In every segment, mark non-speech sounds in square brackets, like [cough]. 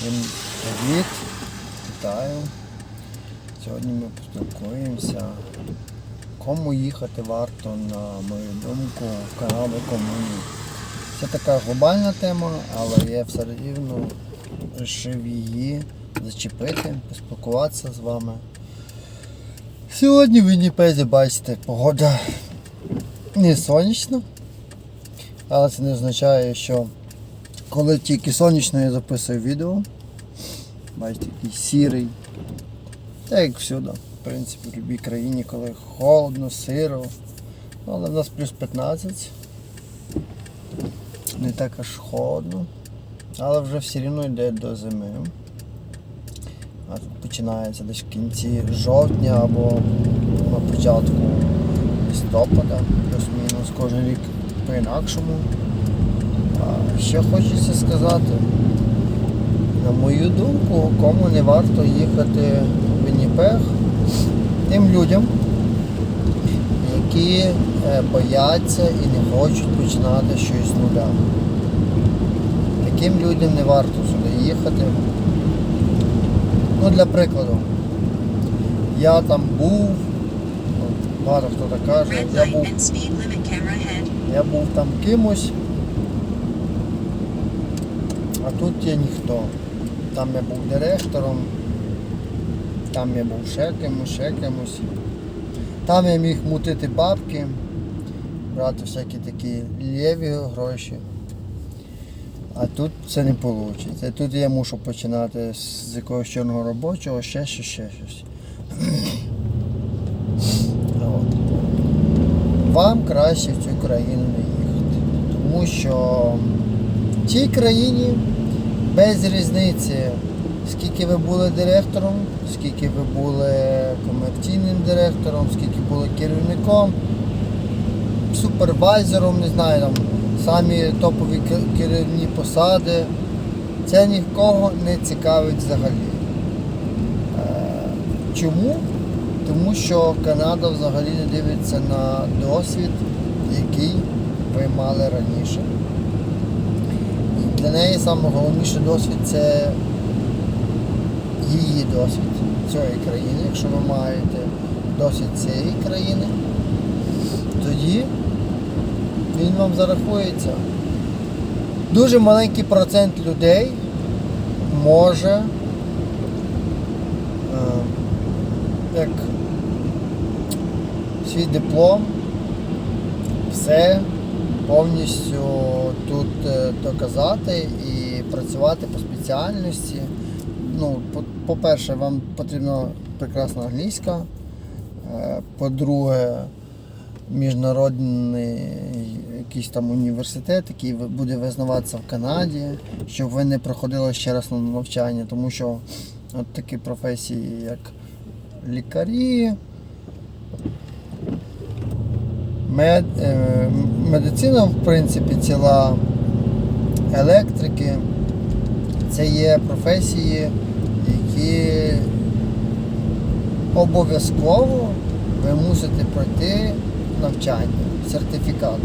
Всім привіт, вітаю. Сьогодні ми поспілкуємося. Кому їхати варто, на мою думку, в Канаду, кому ні. Це така глобальна тема, але я все рівно вирішив її зачепити, поспілкуватися з вами. Сьогодні в Вінніпезі, бачите, погода не сонячна, але це не означає, що коли тільки сонячно я записую відео, бачите, який сірий. Та як всюди, в принципі, в будь-якій країні, коли холодно, сиро. Але в нас плюс 15. Не так аж холодно. Але вже все рівно йде до зими. А починається десь в кінці жовтня або на початку листопада, плюс-мінус кожен рік по-інакшому. Що хочеться сказати, на мою думку, кому не варто їхати в Вінніпег, тим людям, які е, бояться і не хочуть починати щось з нуля. Таким людям не варто сюди їхати. Ну, для прикладу, я там був, ну, багато хто так каже, я був я був там кимось, а тут я ніхто. Там я був директором, там я був ще кимось, ще кимось. Там я міг мутити бабки, брати всякі такі лєві гроші. А тут це не вийде. Тут я мушу починати з якогось чорного робочого, ще щось, ще щось. [clears throat] От вам краще в цю країну не їхати. Тому що в цій країні без різниці, скільки ви були директором, скільки ви були комерційним директором, скільки були керівником, супервайзером, не знаю, там самі топові керівні посади. Це нікого не цікавить взагалі. Е, Чому? Тому що Канада взагалі не дивиться на досвід, який ви мали раніше. Для неї найголовніший досвід це її досвід цієї країни. Якщо ви маєте досвід цієї країни, тоді він вам зарахується. Дуже маленький процент людей може е, як свій диплом, все повністю тут е, доказати і працювати по спеціальності. Ну, по- по-перше, вам потрібна прекрасна англійська. Е, По-друге, міжнародний якийсь там університет, який буде визнаватися в Канаді, щоб ви не проходили ще раз на навчання, тому що от такі професії, як лікарі, мед, е, медицина, в принципі, ціла електрики, це є професії, які обов'язково ви мусите пройти навчання, сертифікат.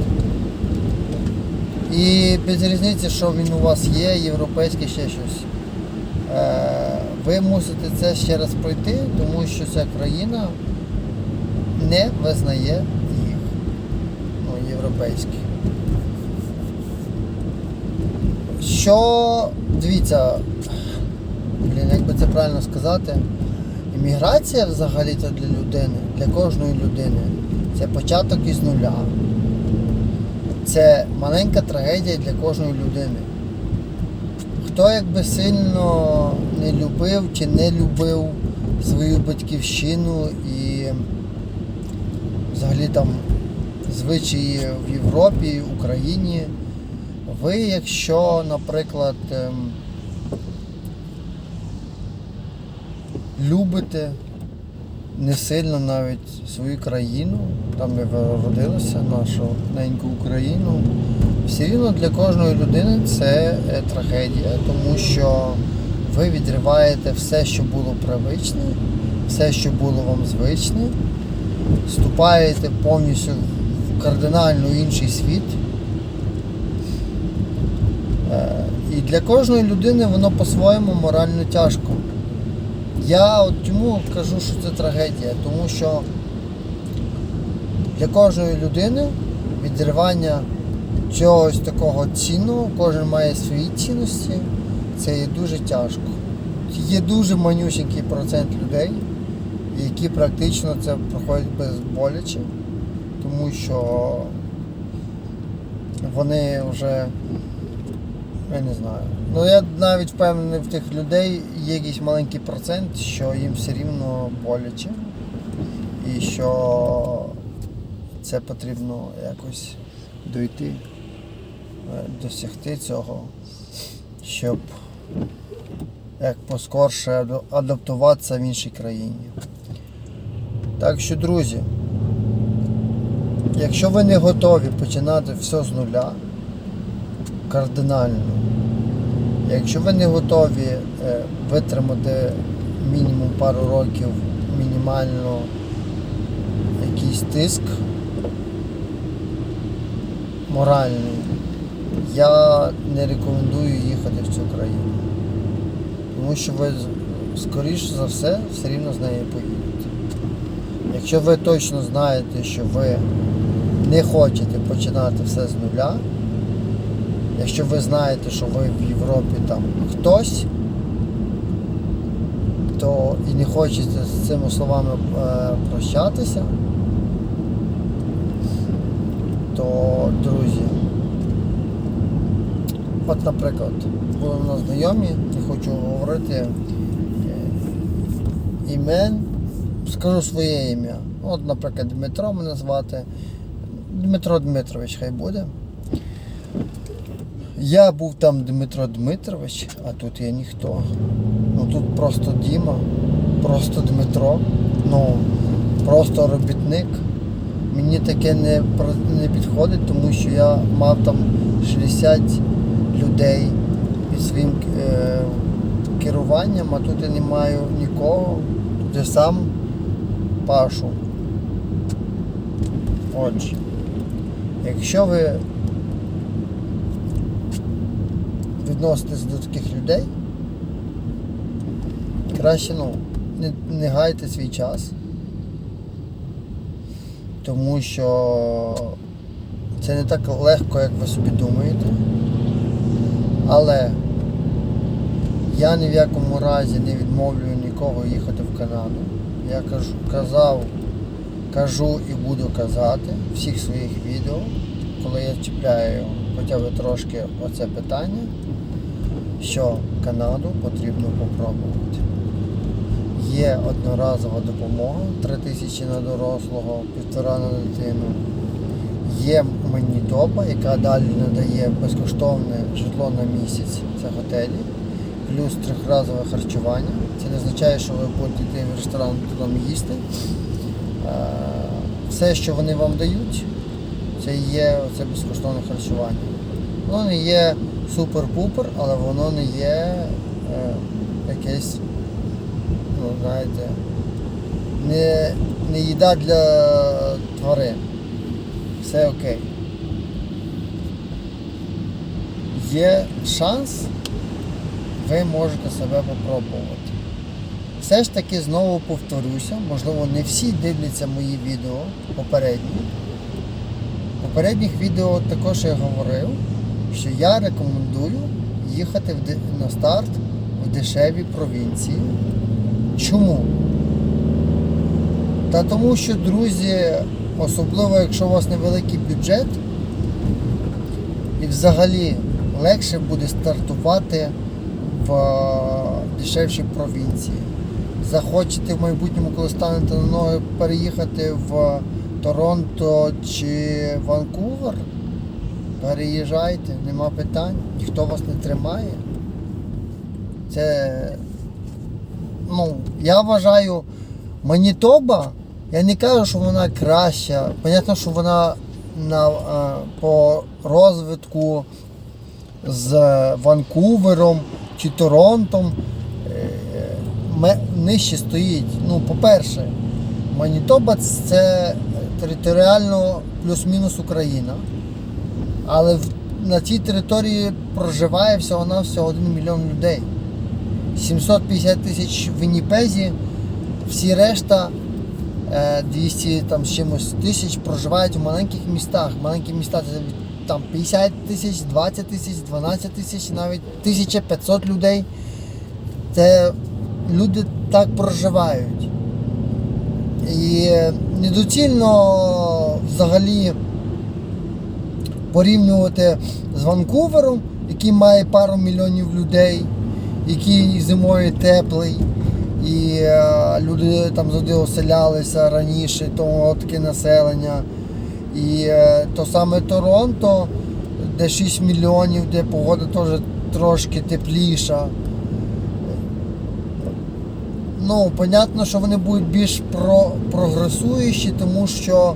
І без різниці, що він у вас є, європейський ще щось. Е, Ви мусите це ще раз пройти, тому що ця країна не визнає ну. Що, дивіться, блін, як би це правильно сказати, імміграція взагалі-то для людини, для кожної людини, це початок із нуля. Це маленька трагедія для кожної людини. Хто якби сильно не любив чи не любив свою батьківщину і взагалі там звичаї в Європі, Україні, ви, якщо, наприклад, ем, любите не сильно навіть свою країну, там де ви родилися, нашу неньку Україну, все рівно для кожної людини це е, трагедія, тому що ви відриваєте все, що було привичне, все, що було вам звичне, вступаєте повністю в кардинально інший світ. Е, І для кожної людини воно по-своєму морально тяжко. Я от чому кажу, що це трагедія, тому що для кожної людини відривання чогось такого цінного, кожен має свої цінності, це є дуже тяжко. Є дуже манюсенький процент людей, які практично це проходять безболяче, тому що вони вже, я не знаю. Ну я навіть впевнений в тих людей є якийсь маленький процент, що їм все рівно боляче. І що це потрібно якось дойти, е, досягти цього, щоб як поскорше адаптуватися в іншій країні. Так що, друзі, якщо ви не готові починати все з нуля, кардинально, якщо ви не готові е, витримати мінімум пару років мінімально якийсь тиск моральний, я не рекомендую їхати в цю країну. Тому що ви скоріш за все все рівно з нею поїдете. Якщо ви точно знаєте, що ви не хочете починати все з нуля, якщо ви знаєте, що ви в Європі там хтось, то і не хочете з цими словами е, прощатися, то, друзі, от, наприклад, були в нас знайомі, не хочу говорити е, імен, скажу своє ім'я. От, наприклад, Дмитро мене звати. Дмитро Дмитрович хай буде. Я був там Дмитро Дмитрович, а тут я ніхто. Ну тут просто Діма, просто Дмитро, ну просто робітник. Мені таке не, не підходить, тому що я мав там 60 людей під своїм е, керуванням, а тут я не маю нікого, тут я сам пашу. Отже, якщо ви відноситесь до таких людей, краще ну, не, не гайте свій час, тому що це не так легко, як ви собі думаєте. Але я ні в якому разі не відмовлюю нікого їхати в Канаду. Я кажу, казав, кажу і буду казати всіх своїх відео, коли я чіпляю хоча б трошки оце питання, що Канаду потрібно попробувати. Є одноразова допомога 3 тисячі на дорослого, півтора на дитину. Є Манітоба, яка далі надає безкоштовне житло на місяць, це готелі, плюс трьохразове харчування. Це не означає, що ви будете йти в ресторан там їсти. Е, Все, що вони вам дають, це є це безкоштовне харчування. Воно не є супер-пупер, але воно не є е, якесь, ну, знаєте, не, не їда для тварин. Все окей. Є шанс, ви можете себе попробувати. Все ж таки знову повторюся, можливо, не всі дивляться мої відео попередні. Попередніх відео також я говорив, що я рекомендую їхати на старт в дешеві провінції. Чому? Та тому що, друзі, особливо якщо у вас невеликий бюджет, і взагалі легше буде стартувати в дешевшій провінції. Захочете в майбутньому, коли станете на ноги, переїхати в Торонто чи Ванкувер, переїжджайте, нема питань, ніхто вас не тримає. Це, ну, я вважаю, Манітоба, я не кажу, що вона краща. Понятно, що вона на, е, по розвитку з Ванкувером чи Торонтом нижче стоїть. Ну, по-перше, Манітоба це територіально плюс-мінус Україна. Але на цій території проживає всього-навсього 1 мільйон людей. 750 тисяч в Вінніпезі, всі решта е, 200 там, з чимось тисяч проживають в маленьких містах. Маленькі міста це там 50 тисяч, 20 тисяч, 12 тисяч, навіть 1500 людей. Це люди так проживають. І недоцільно взагалі порівнювати з Ванкувером, який має пару мільйонів людей, який зимою теплий, і е, люди там завжди оселялися раніше, тому таке населення. І е, то саме Торонто, де 6 мільйонів, де погода теж трошки тепліша. Ну, понятно, що вони будуть більш про, прогресуючі, тому що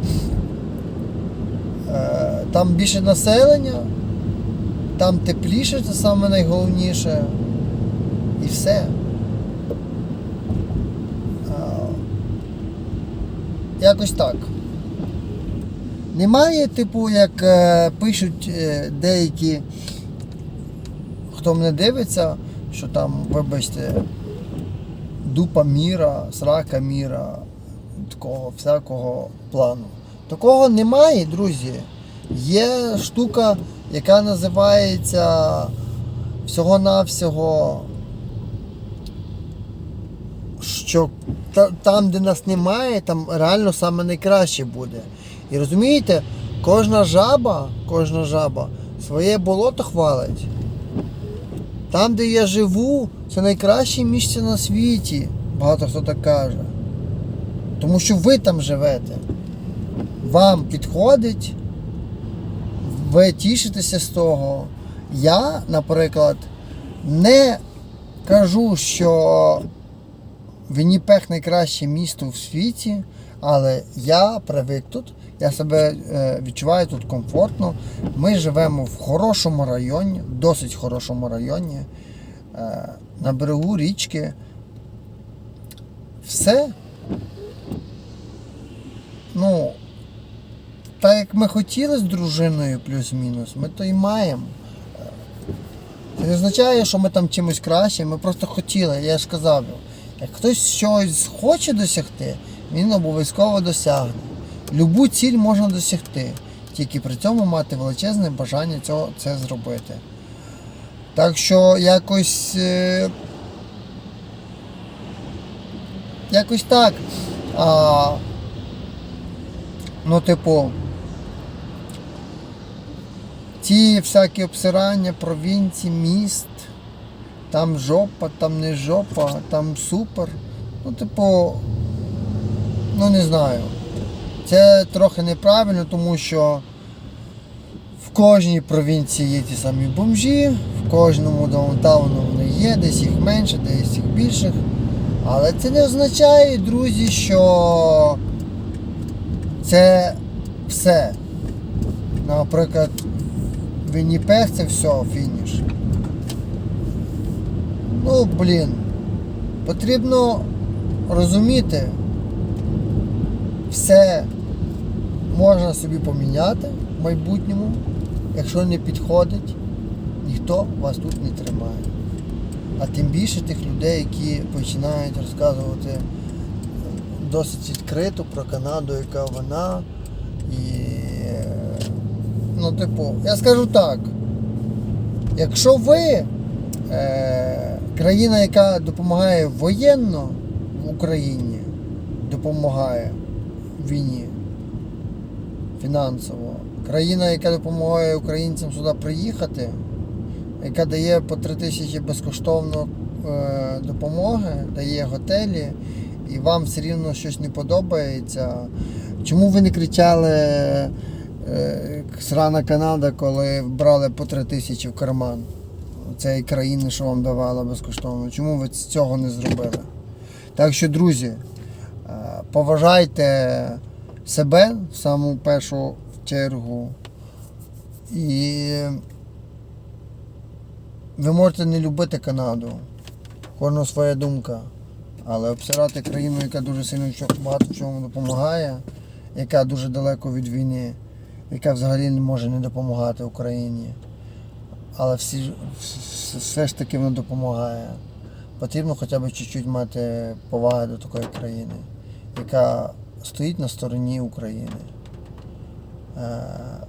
е, там більше населення, там тепліше, це саме найголовніше. І все. Е, якось так. Немає, типу, як е, пишуть е, деякі, хто мене дивиться, що там, вибачте, дупа міра, срака міра, такого всякого плану. Такого немає, друзі. Є штука, яка називається всього-навсього, що там, де нас немає, там реально саме найкраще буде. І розумієте, кожна жаба, кожна жаба своє болото хвалить. Там, де я живу, це найкраще місце на світі. Багато хто так каже. Тому що ви там живете. Вам підходить, ви тішитеся з того. Я, наприклад, не кажу, що Вінніпех найкраще місто в світі, але я привик тут, я себе е, відчуваю тут комфортно. Ми живемо в хорошому районі, досить хорошому районі, е, на берегу річки. Все. Ну, так як ми хотіли з дружиною плюс-мінус, ми то і маємо. Це не означає, що ми там чимось краще, ми просто хотіли, я ж казав. Як хтось щось хоче досягти, він обов'язково досягне. Любу ціль можна досягти, тільки при цьому мати величезне бажання цього, це зробити. Так що якось. е, Якось так. А, ну, типу. Ті всякі обсирання провінцій, міст, там жопа, там не жопа, там супер. Ну, типу, ну не знаю. Це трохи неправильно, тому що в кожній провінції є ті самі бомжі, в кожному даунтауну вони є, десь їх менше, десь їх більше. Але це не означає, друзі, що це все. Наприклад, Вінніпех це все, фініш. Ну, блін. Потрібно розуміти, все можна собі поміняти в майбутньому. Якщо не підходить, ніхто вас тут не тримає. А тим більше тих людей, які починають розказувати досить відкрито про Канаду, яка вона. І е, ну, типу, я скажу так. Якщо ви е, країна, яка допомагає воєнно в Україні, допомагає війні фінансово, країна, яка допомагає українцям сюди приїхати, яка дає по 3 тисячі безкоштовно е, допомоги, дає готелі, і вам все рівно щось не подобається. Чому ви не кричали е, срана Канада, коли брали по 3 тисячі в карман цієї країни, що вам давала безкоштовно? Чому ви цього не зробили? Так що, друзі, е, поважайте себе в саму першу чергу. І ви можете не любити Канаду. Кожного своя думка. Але обсирати країну, яка дуже сильно багато чому допомагає, яка дуже далеко від війни, яка взагалі не може не допомагати Україні. але всі, все ж таки воно допомагає. Потрібно хоча б чуть-чуть мати поваги до такої країни, яка стоїть на стороні України. Е,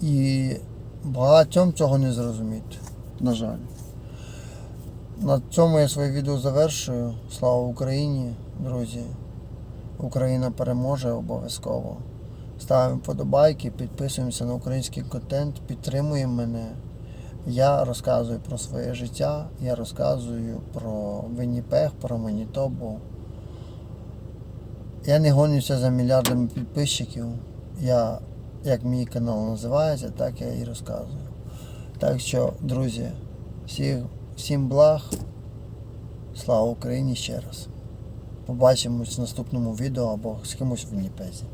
і багатьом цього не зрозуміти, на жаль. На цьому я своє відео завершую. Слава Україні, друзі! Україна переможе обов'язково. Ставимо вподобайки, підписуємося на український контент, підтримуємо мене. Я розказую про своє життя, я розказую про Винніпег, про Манітобу. Я не гонюся за мільярдами підписчиків. Я, як мій канал називається, так я і розказую. Так що, друзі, всіх, всім благ. Слава Україні ще раз. Побачимось в наступному відео або з кимось в Вінніпезі.